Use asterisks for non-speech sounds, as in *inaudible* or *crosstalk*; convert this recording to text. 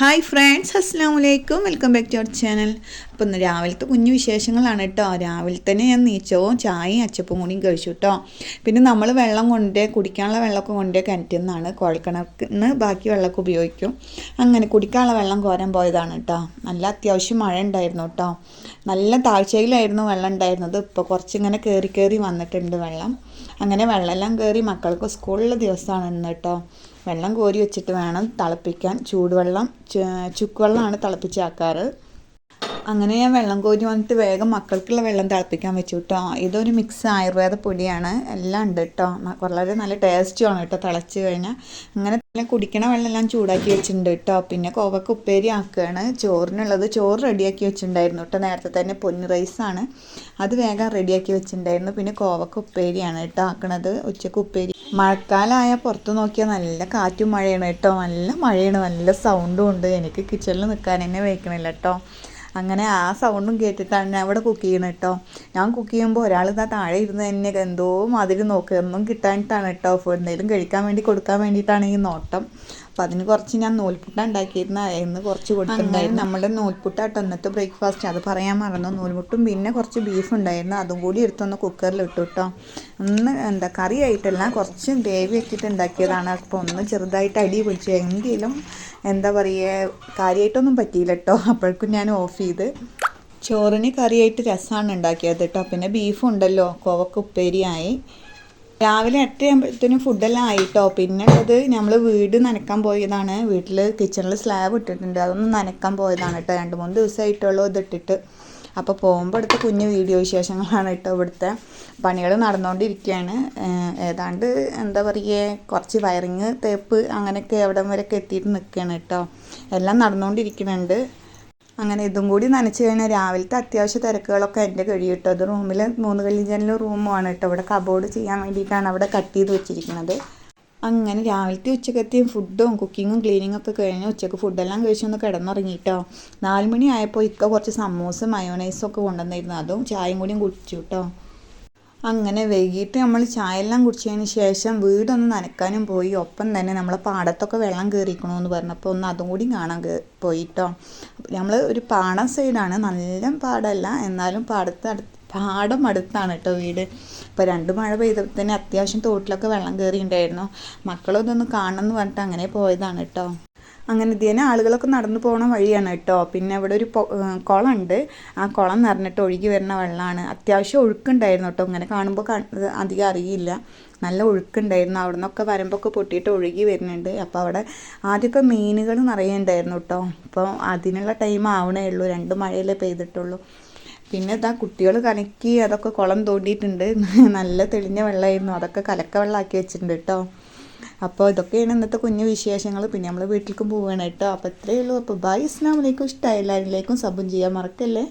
Hi friends അസ്സാം വലൈക്കും welcome back to our channel അപ്പോൾ ഇന്ന് രാവിലത്തെ കുഞ്ഞു വിശേഷങ്ങളാണ് കേട്ടോ. രാവിലെ തന്നെ ഞാൻ നീച്ചവും ചായയും അച്ചപ്പും കൂടിയും കഴിച്ചു കേട്ടോ. പിന്നെ നമ്മൾ വെള്ളം കൊണ്ട് കുടിക്കാനുള്ള വെള്ളമൊക്കെ കൊണ്ടേ കിണറ്റിൽ നിന്നാണ് നിന്ന് ബാക്കി വെള്ളമൊക്കെ ഉപയോഗിക്കും. അങ്ങനെ കുടിക്കാനുള്ള വെള്ളം കോരാൻ പോയതാണ് കേട്ടോ. നല്ല അത്യാവശ്യം മഴ ഉണ്ടായിരുന്നു കേട്ടോ. നല്ല താഴ്ചയിലായിരുന്നു വെള്ളം ഉണ്ടായിരുന്നത്. ഇപ്പോൾ കുറച്ചിങ്ങനെ കയറി കയറി വന്നിട്ടുണ്ട് വെള്ളം. അങ്ങനെ വെള്ളമെല്ലാം കയറി മക്കൾക്ക് സ്കൂളിലെ ദിവസമാണ് ഇന്ന് കേട്ടോ വെള്ളം കോരി വെച്ചിട്ട് വേണം തിളപ്പിക്കാൻ. ചൂടുവെള്ളം ചുക്കുവെള്ളമാണ് തിളപ്പിച്ചാക്കാറ് അങ്ങനെ ഞാൻ വെള്ളം കോരി വന്നിട്ട് വേഗം മക്കൾക്കുള്ള വെള്ളം തിളപ്പിക്കാൻ വെച്ചു കേട്ടോ ഇതൊരു മിക്സ് ആയുർവേദ പൊടിയാണ്. എല്ലാം ഉണ്ട് കേട്ടോ വളരെ നല്ല ടേസ്റ്റുമാണ് കേട്ടോ തിളച്ച് കഴിഞ്ഞാൽ അങ്ങനെ തന്നെ കുടിക്കണ വെള്ളം എല്ലാം ചൂടാക്കി വെച്ചിട്ടുണ്ട് കേട്ടോ പിന്നെ കോവക്ക ഉപ്പേരി ആക്കുകയാണ്. ചോറിനുള്ളത് ചോറ് റെഡിയാക്കി വെച്ചിട്ടുണ്ടായിരുന്നു കേട്ടോ നേരത്തെ തന്നെ പൊന്ന് റൈസാണ് അത് വേഗം റെഡിയാക്കി വെച്ചിട്ടുണ്ടായിരുന്നു. പിന്നെ കോവക്ക ഉപ്പേരിയാണ് കേട്ടോ ആക്കണത്. ഉച്ചയ്ക്ക് ഉപ്പേരി. മഴക്കാലമായ പുറത്ത് നോക്കിയാൽ നല്ല കാറ്റും മഴയാണ് കേട്ടോ നല്ല മഴയാണ്. നല്ല സൗണ്ടും ഉണ്ട്. എനിക്ക് കിച്ചണിൽ നിൽക്കാൻ തന്നെ വയ്ക്കണില്ല കേട്ടോ അങ്ങനെ ആ സൗണ്ടും കേട്ടിട്ടാണ് ഞാൻ അവിടെ കുക്ക് ചെയ്യണത് കേട്ടോ ഞാൻ കുക്ക് ചെയ്യുമ്പോൾ ഒരാൾ ഇതാ താഴെ ഇരുന്ന് തന്നെ എന്തോ മാതിരി നോക്കുക ഒന്നും കിട്ടാനിട്ടാണ് കേട്ടോ എന്തെങ്കിലും കഴിക്കാൻ വേണ്ടി കൊടുക്കാൻ വേണ്ടിയിട്ടാണ് ഈ നോട്ടം. അപ്പം അതിന് കുറച്ച് ഞാൻ നൂൽപുട്ട ഉണ്ടാക്കിയിരുന്ന എന്ന് കുറച്ച് കൊടുത്തിട്ടുണ്ടായിരുന്നു. നമ്മുടെ നൂൽപുട്ടാട്ടോ ഇന്നത്തെ ബ്രേക്ക്ഫാസ്റ്റ്. അത് പറയാൻ മറന്നു. നൂൽപുട്ടും പിന്നെ കുറച്ച് ബീഫ് ഉണ്ടായിരുന്നു. അതും കൂടി എടുത്തൊന്ന് കുക്കറിൽ ഇട്ടു കേട്ടോ ഒന്ന് എന്താ കറി ആയിട്ടല്ല കുറച്ച് ഗ്രേവി ആക്കിയിട്ട് ഉണ്ടാക്കിയതാണ്. അപ്പോൾ ഒന്ന് ചെറുതായിട്ട് അടി പിടിച്ചു. എങ്കിലും എന്താ പറയുക കാര്യമായിട്ടൊന്നും പറ്റിയില്ല കേട്ടോ അപ്പോഴേക്കും ഞാൻ ഓഫ് ചെയ്ത്. ചോറിന് കറിയായിട്ട് രസമാണ് ഉണ്ടാക്കിയത് കേട്ടോ പിന്നെ ബീഫ് ഉണ്ടല്ലോ കോവക്ക ഉപ്പേരിയായി. രാവിലെ എട്ടരയാകുമ്പോഴത്തേനും ഫുഡെല്ലാം ആയിട്ടോ? പിന്നെ ഉള്ളത് നമ്മൾ വീട് നനക്കാൻ പോയതാണ്. വീട്ടിൽ കിച്ചണിൽ സ്ലാബ് ഇട്ടിട്ടുണ്ട്. അതൊന്ന് നനക്കാൻ പോയതാണ് കേട്ടോ. രണ്ട് മൂന്ന് ദിവസമായിട്ടുള്ളൂ ഇതിട്ടിട്ട് അപ്പോൾ പോകുമ്പോൾ അടുത്ത കുഞ്ഞു വീഡിയോ വിശേഷങ്ങളാണ് കേട്ടോ ഇവിടുത്തെ പണികൾ നടന്നുകൊണ്ടിരിക്കുകയാണ് ഏതാണ്ട് എന്താ പറയുക കുറച്ച് വയറിങ് തേപ്പ് അങ്ങനെയൊക്കെ എവിടം വരെയൊക്കെ എത്തിയിട്ട് നിൽക്കുകയാണ് കേട്ടോ. എല്ലാം നടന്നുകൊണ്ടിരിക്കുന്നുണ്ട് അങ്ങനെ ഇതും കൂടി നനച്ച് കഴിഞ്ഞാൽ രാവിലത്തെ അത്യാവശ്യ തിരക്കുകളൊക്കെ എന്റെ കഴിയും കേട്ടോ. അത് റൂമിൽ മൂന്ന് കല്ലി ജനൽ റൂമുമാണ് കേട്ടോ. ഇവിടെ കബോർഡ് ചെയ്യാൻ വേണ്ടിയിട്ടാണ് അവിടെ കട്ട് ചെയ്ത് വെച്ചിരിക്കുന്നത്. അങ്ങനെ രാവിലത്തെ ഉച്ചക്കത്തെയും ഫുഡും കുക്കിങ്ങും ക്ലീനിങ്ങും ഒക്കെ കഴിഞ്ഞ് ഉച്ചയ്ക്ക് ഫുഡെല്ലാം കഴിച്ചൊന്ന് കിടന്നുറങ്ങിയിട്ടോ നാല് മണി ആയപ്പോൾ ഇക്ക കുറച്ച് സമൂസ മയോണൈസും ഒക്കെ കൊണ്ടുവന്നിരുന്നു. അതും ചായയും കൂടിയും കുടിച്ചു കേട്ടോ. അങ്ങനെ വൈകിട്ട് നമ്മൾ ചായയെല്ലാം കുടിച്ചതിന് ശേഷം വീടൊന്ന് നനക്കാനും പോയി. ഒപ്പം തന്നെ നമ്മളെ പാടത്തൊക്കെ വെള്ളം കയറിക്കണമെന്ന് പറഞ്ഞപ്പോൾ ഒന്ന് അതും കൂടി കാണാൻ പോയിട്ടോ നമ്മൾ ഒരു പാടം സൈഡാണ്. നല്ല പാടമല്ല എന്നാലും പാടത്ത് അടുത്ത് പാടം അടുത്താണ് കേട്ടോ വീട്. ഇപ്പോൾ രണ്ട് മഴ പെയ്തപ്പോൾ തന്നെ അത്യാവശ്യം തോട്ടിലൊക്കെ വെള്ളം കയറിയിട്ടുണ്ടായിരുന്നു മക്കളൊന്നൊന്ന് കാണണമെന്ന് പറഞ്ഞിട്ട് അങ്ങനെ പോയതാണ് കേട്ടോ അങ്ങനെ തന്നെ ആളുകളൊക്കെ നടന്നു പോകുന്ന വഴിയാണ് കേട്ടോ. പിന്നെ ഇവിടെ ഒരു കുളം ഉണ്ട് ആ കുളം നിറഞ്ഞിട്ട് ഒഴുകി വരുന്ന വെള്ളമാണ് അത്യാവശ്യം ഒഴുക്കുണ്ടായിരുന്നു കേട്ടോ. ഇങ്ങനെ കാണുമ്പോൾ അധികം അറിയില്ല. നല്ല ഒഴുക്കുണ്ടായിരുന്നു. അവിടെ നിന്നൊക്കെ വരമ്പൊക്കെ പൊട്ടിയിട്ട് ഒഴുകി വരുന്നുണ്ട്. അപ്പോൾ അവിടെ ആദ്യമൊക്കെ മീനുകൾ നിറയെ ഉണ്ടായിരുന്നു കേട്ടോ. അപ്പോൾ അതിനുള്ള ടൈം ആവണേ ഉള്ളൂ. രണ്ട് മഴയല്ലേ പെയ്തിട്ടുള്ളൂ. പിന്നെ ഇതാ കുട്ടികൾ കലക്കി അതൊക്കെ കുളം തോണ്ടിയിട്ടുണ്ട്. *laughs* നല്ല തെളിഞ്ഞ വെള്ളമായിരുന്നു അതൊക്കെ കലക്ക വെള്ളമാക്കി വെച്ചിട്ടുണ്ട് കേട്ടോ. അപ്പോൾ ഇതൊക്കെയാണ് ഇന്നത്തെ കുഞ്ഞു വിശേഷങ്ങൾ. പിന്നെ നമ്മൾ വീട്ടിലേക്കും പോവുകയാണ് കേട്ടോ. അപ്പോൾ ഇത്രയേ ഉള്ളൂ. അപ്പോൾ ബൈ ഇസ്ലാമിലേക്കും ഇഷ്ടമായി എല്ലാവരിലേക്കും സബും ചെയ്യാൻ മറക്കല്ലേ?